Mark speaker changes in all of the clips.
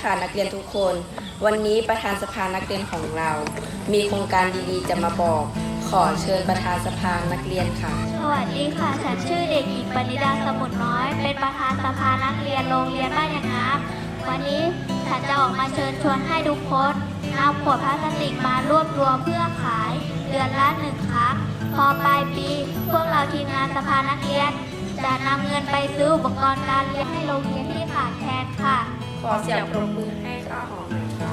Speaker 1: ค่ะนักเรียนทุกคน วันนี้ประธานสภานักเรียนของเรา มีโครงการดีๆ จะมาบอก ขอเชิญประธานสภานักเรียนค่ะ
Speaker 2: สวัสดีค่ะ ฉันชื่อเด็กหญิงปณิดาสมุนน้อย เป็นประธานสภานักเรียนโรงเรียนบ้านยางน้ำวันนี้ฉันจะออกมาเชิญชวนให้ทุกคนนำขวดพลาสติกมารวบรวมเพื่อขาย เดือนละหนึ่งครั้งพอปลายปี พวกเราทีมงานสภานักเรียน จะนำเงินไปซื้ออุปกรณ์การเรียนให้โรงเรียนที่ขาดแคลนค่ะ
Speaker 1: ขอเสียงปรบมือให้ข้าวหอมหน่อยค่ะ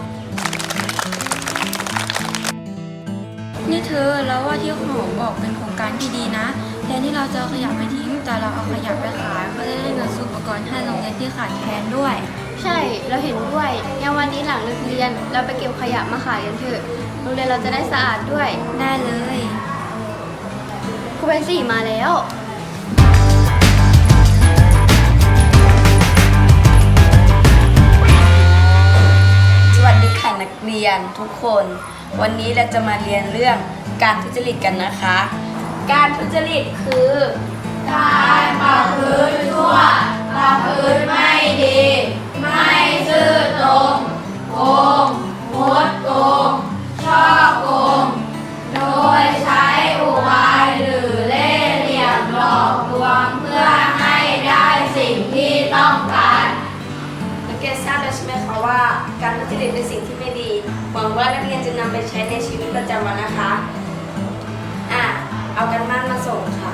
Speaker 3: นี่เธอแล้วว่าที่หมอบอกเป็นโครงการที่ดีนะแทนที่เราจะเอาขยะไปทิ้งแต่เราเอาขยะไปขายก็จะได้เงินซื้ออุปกรณ์ให้โรงเรียนที่ขาดแคลนด้วย
Speaker 4: ใช่ เราเห็นด้วยงั้นวันนี้หลังเลิกเรียน เราไปเก็บขยะมาขายกันเถอะ โรงเรียนเราจะได้สะอาดด้วย
Speaker 3: ได้เลย
Speaker 4: ครูเป็นสี่มาแล้ว
Speaker 1: เรียนทุกคน วันนี้เราจะมาเรียนเรื่องการทุจริตกันนะคะ การทุจริตคือ การประพฤติชั่วประพฤติไม่ดี ไม่ซื่อตรงโกงมดโกงช่อโกง โดยใช้อุบายหรือเล่ห์เหลี่ยมหลอกลวงเพื่อให้ได้สิ่งที่ต้องการ นักเรียนทราบแล้วใช่ไหมคะว่าการทุจริตเป็นสิ่ง หวังว่านักเรียนจะนำไปใช้ในชีวิตประจำวันนะคะ อะ เอากันบ้านมาส่งค่ะ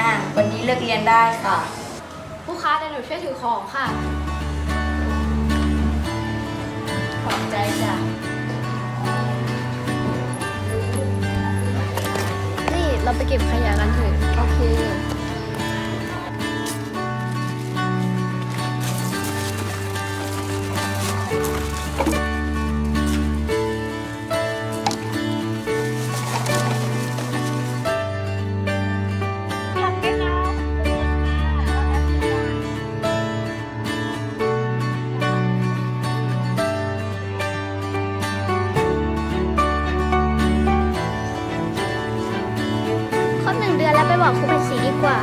Speaker 1: อะวันนี้เลิกเรียนได้ค่ะ
Speaker 4: ผู้ค้าเดี๋ยวหนูช่วยถือของค่ะ
Speaker 1: ขอบใจจ้ะ
Speaker 4: เราไปเก็บขยะกันเถอะ โอเค
Speaker 2: อนแล้วไปบอกครูเป็นสีดีกว่า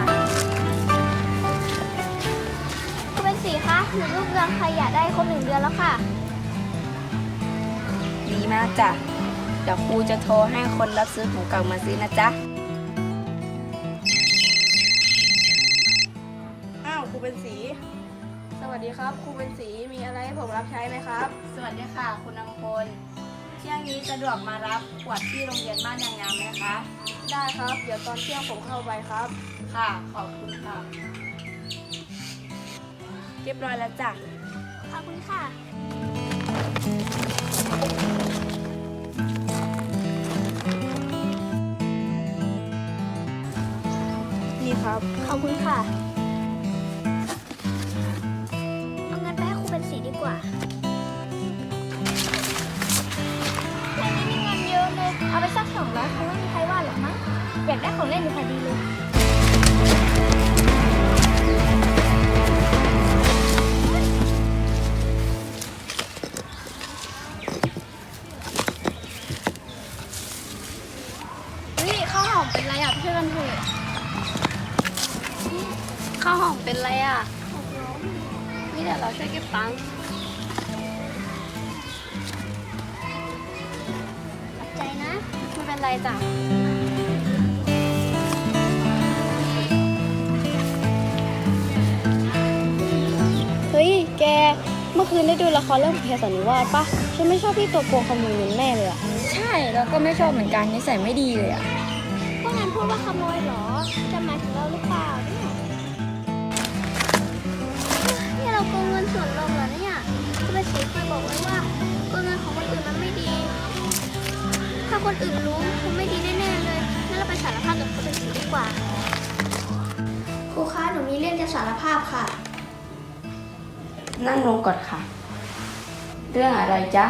Speaker 2: ครูเป็นสีคะหนูรวบรวมขยะได้ครบหนึ่งเดือนแล้วค่ะ
Speaker 1: ดีมากจ้ะ เดี๋ยวครูจะโทรให้คนรับซื้อของเก่ามาซื้อนะจ๊ะ
Speaker 5: อ้าวครูเป็นสี สวัสดีครับครูเป็นสีมีอะไรให้ผมรับใช้ไหมครับ
Speaker 1: สวัสดีค่ะ คุณนำพล เที่ยงนี้สะดวกมารับขวดที่โรงเรียนบ้านยางงามไหมคะ
Speaker 5: ได้ครับ เดี๋ยวตอนเที่ยงผมเข้าไปครับ
Speaker 1: ค่ะ ขอบคุณค่ะ เรียบร้อยแล้วจ้ะ
Speaker 2: ขอบคุณค่ะ
Speaker 5: นี่ครับ
Speaker 2: ขอบคุณค่ะ เอาเงินไปให้ครูเป็นสีดีกว่า เลยเอาไปสักสองร้อยคงไม่มีใครว่าหรอกมั้งอยากได้ของเล่นอยู่พอดีเลย
Speaker 4: เฮ้ยข้าวหอมเป็นไรอะช่วยกันเถอะข้าวหอมเป็นไรอะนี่เดี๋ยวเราช่วยเก็บตังค์ เป็นไรจ้ะ เฮ้ย แก เมื่อคืนได้ดูละครเรื่องเพศสันนิวาสปะฉันไม่ชอบพี่ตัวโกงขโมยเงินแม่เลยอะ
Speaker 3: ใช่แล้วก็ไม่ชอบเหมือนกันนิสัยไม่ดีเลยอะ
Speaker 2: พวกนั้นพูดว่าขโมยเหรอ จะหมายถึงเราหรือเปล่าเนี่ยนี่เราโกงเงินส่วนรวมเหรอเนี่ยคุณเป็นสีเคย คนอื่นรู้คงไม่ดีแน่ๆเลยงั้นเราไปสารภาพกับคุณเป็นสีดีกว่า ครูคะหนูมีเรื่องจะสารภาพค่ะ
Speaker 1: นั่งลงก่อนค่ะ เรื่องอะไรจ๊ะ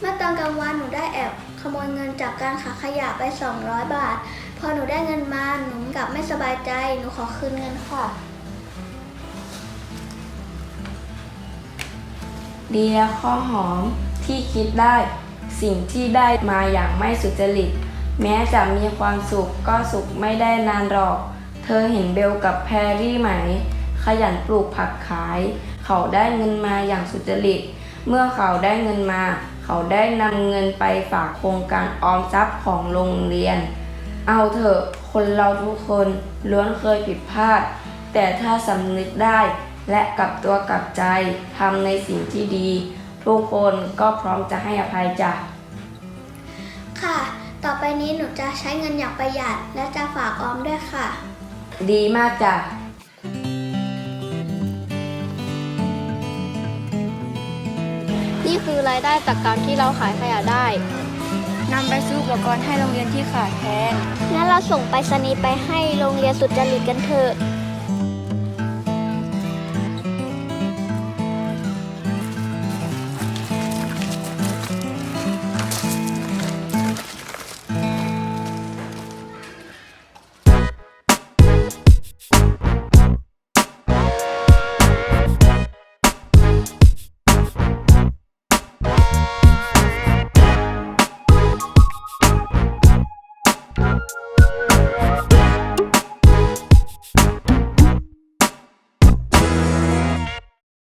Speaker 2: เมื่อตอนกลางวันหนูได้แอบขโมยเงินจากการขายขยะไป 200 บาท พอหนูได้เงินมาหนูกลับไม่สบายใจ หนูขอคืนเงินค่ะ
Speaker 1: ดีแล้วข้อหอมที่คิดได้ สิ่งที่ได้มาอย่างไม่สุจริต แม้จะมีความสุขก็สุขไม่ได้นานหรอก เธอเห็นเบลกับแพรรี่ไหม ขยันปลูกผักขาย เขาได้เงินมาอย่างสุจริต เมื่อเขาได้เงินมา เขาได้นำเงินไปฝากโครงการออมทรัพย์ของโรงเรียน เอาเถอะคนเราทุกคนล้วนเคยผิดพลาด แต่ถ้าสำนึกได้และกลับตัวกลับใจทำในสิ่งที่ดี ทุกคนก็พร้อมจะให้อภัยจ้ะ
Speaker 2: ค่ะ ต่อไปนี้หนูจะใช้เงินอย่างประหยัด และจะฝากออมด้วยค่ะ
Speaker 1: ดีมากจ้ะ
Speaker 4: นี่คือรายได้จากการที่เราขายขยะได้
Speaker 3: นำไปซื้ออุปกรณ์ให้โรงเรียนที่ขาดแคลน
Speaker 2: งั้นเราส่งไปรษณีย์ไปให้โรงเรียนสุจริตกันเถอะ